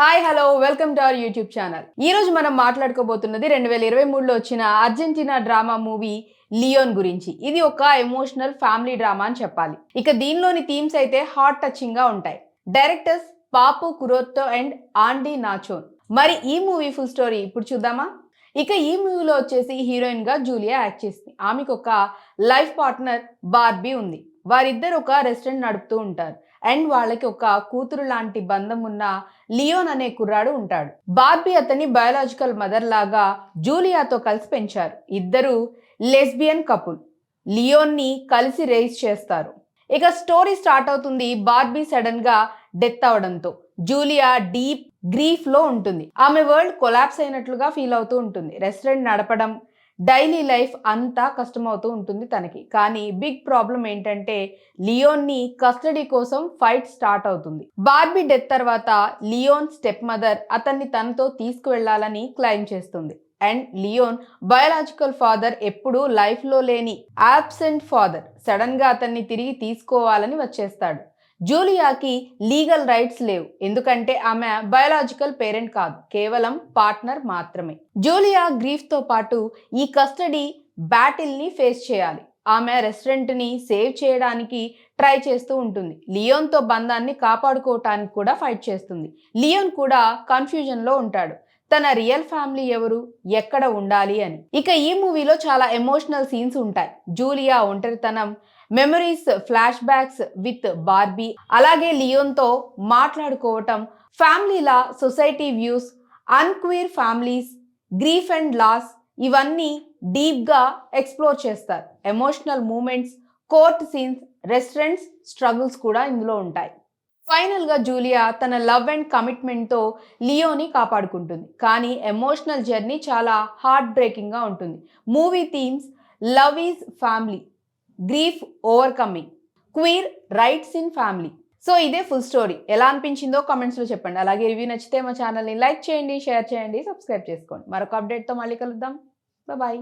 Hi hello welcome to our YouTube channel. ఈ రోజు మనం మాట్లాడుకోబోతున్నది రెండు వేల ఇరవై మూడులో వచ్చిన అర్జెంటీనా డ్రామా మూవీ లియోన్ గురించి. ఇది ఒక ఎమోషనల్ ఫ్యామిలీ డ్రామా అని చెప్పాలి. ఇక దీనిలోని థీమ్స్ అయితే హార్ట్ టచింగ్గా ఉంటాయి. డైరెక్టర్స్ పాపు కురోత్తో అండ్ ఆండీ నాచోన్. మరి ఈ మూవీ ఫుల్ స్టోరీ ఇప్పుడు చూద్దామా? ఇక ఈ మూవీలో వచ్చేసి హీరోయిన్గా జూలియా యాక్ట్ చేసింది. ఆమెకు ఒక లైఫ్ పార్ట్నర్ బార్బీ ఉంది. వారిద్దరు ఒక రెస్టారెంట్ నడుపుతూ ఉంటారు. అండ్ వాళ్ళకి ఒక కూతురు లాంటి బంధం ఉన్న లియోన్ అనే కుర్రాడు ఉంటాడు. బార్బీ అతని బయోలాజికల్ మదర్ లాగా జూలియాతో కలిసి పెంచారు. ఇద్దరు లెస్బియన్ కపుల్. లియోన్ని కలిసి రేస్ చేస్తారు. ఇక స్టోరీ స్టార్ట్ అవుతుంది బార్బీ సడన్గా డెత్ అవడంతో. జూలియా డీప్ గ్రీఫ్లో ఉంటుంది. ఆమె వరల్డ్ కొలాప్స్ అయినట్లుగా ఫీల్ అవుతూ ఉంటుంది. రెస్టారెంట్ నడపడం డైలీ లైఫ్ అంతా కష్టమవుతూ ఉంటుంది తనకి. కానీ బిగ్ ప్రాబ్లం ఏంటంటే లియోన్ని కస్టడీ కోసం ఫైట్ స్టార్ట్ అవుతుంది. బార్బీ డెత్ తర్వాత లియోన్ స్టెప్ మదర్ అతన్ని తనతో తీసుకువెళ్ళాలని క్లైమ్ చేస్తుంది. అండ్ లియోన్ బయోలాజికల్ ఫాదర్ ఎప్పుడూ లైఫ్లో లేని ఆబ్సెంట్ ఫాదర్. సడన్గా అతన్ని తిరిగి తీసుకోవాలని వచ్చేస్తాడు. జూలియాకి లీగల్ రైట్స్ లేవు. ఎందుకంటే ఆమె బయోలాజికల్ పేరెంట్ కాదు. కేవలం పార్ట్నర్ మాత్రమే. జూలియా గ్రీఫ్తో పాటు ఈ కస్టడీ బ్యాటిల్ని ఫేస్ చేయాలి. ఆమె రెస్టారెంట్ని సేవ్ చేయడానికి ట్రై చేస్తూ ఉంటుంది. లియోన్తో బంధాన్ని కాపాడుకోవటానికి కూడా ఫైట్ చేస్తుంది. లియోన్ కూడా కన్ఫ్యూజన్లో ఉంటాడు. తన రియల్ ఫ్యామిలీ ఎవరు? ఎక్కడ ఉండాలి అని. ఇక ఈ మూవీలో చాలా ఎమోషనల్ సీన్స్ ఉంటాయి. జూలియా ఒంటరితనం memories flashbacks with Barbie అలాగే లియోన్తో మాట్లాడుకోవటం ఫ్యామిలీలా society views on queer families grief and loss ఇవన్నీ డీప్గా ఎక్స్ప్లోర్ చేస్తారు. Emotional moments court scenes restaurants struggles కూడా ఇందులో ఉంటాయి. ఫైనల్గా జూలియా తన లవ్ అండ్ కమిట్మెంట్తో లియోని కాపాడుకుంటుంది. కానీ ఎమోషనల్ జర్నీ చాలా హార్ట్ బ్రేకింగ్గా ఉంటుంది. Movie themes love is family grief overcoming queer rights in family. So ఇదే ఫుల్ స్టోరీ. ఎలా అనిపించిందో కామెంట్స్లో చెప్పండి. అలాగే రివ్యూ నచ్చితే మా ఛానల్ని లైక్ చేయండి షేర్ చేయండి సబ్స్క్రైబ్ చేసుకోండి. మరొక అప్డేట్తో మళ్ళీ కలుద్దాం. బాయ్.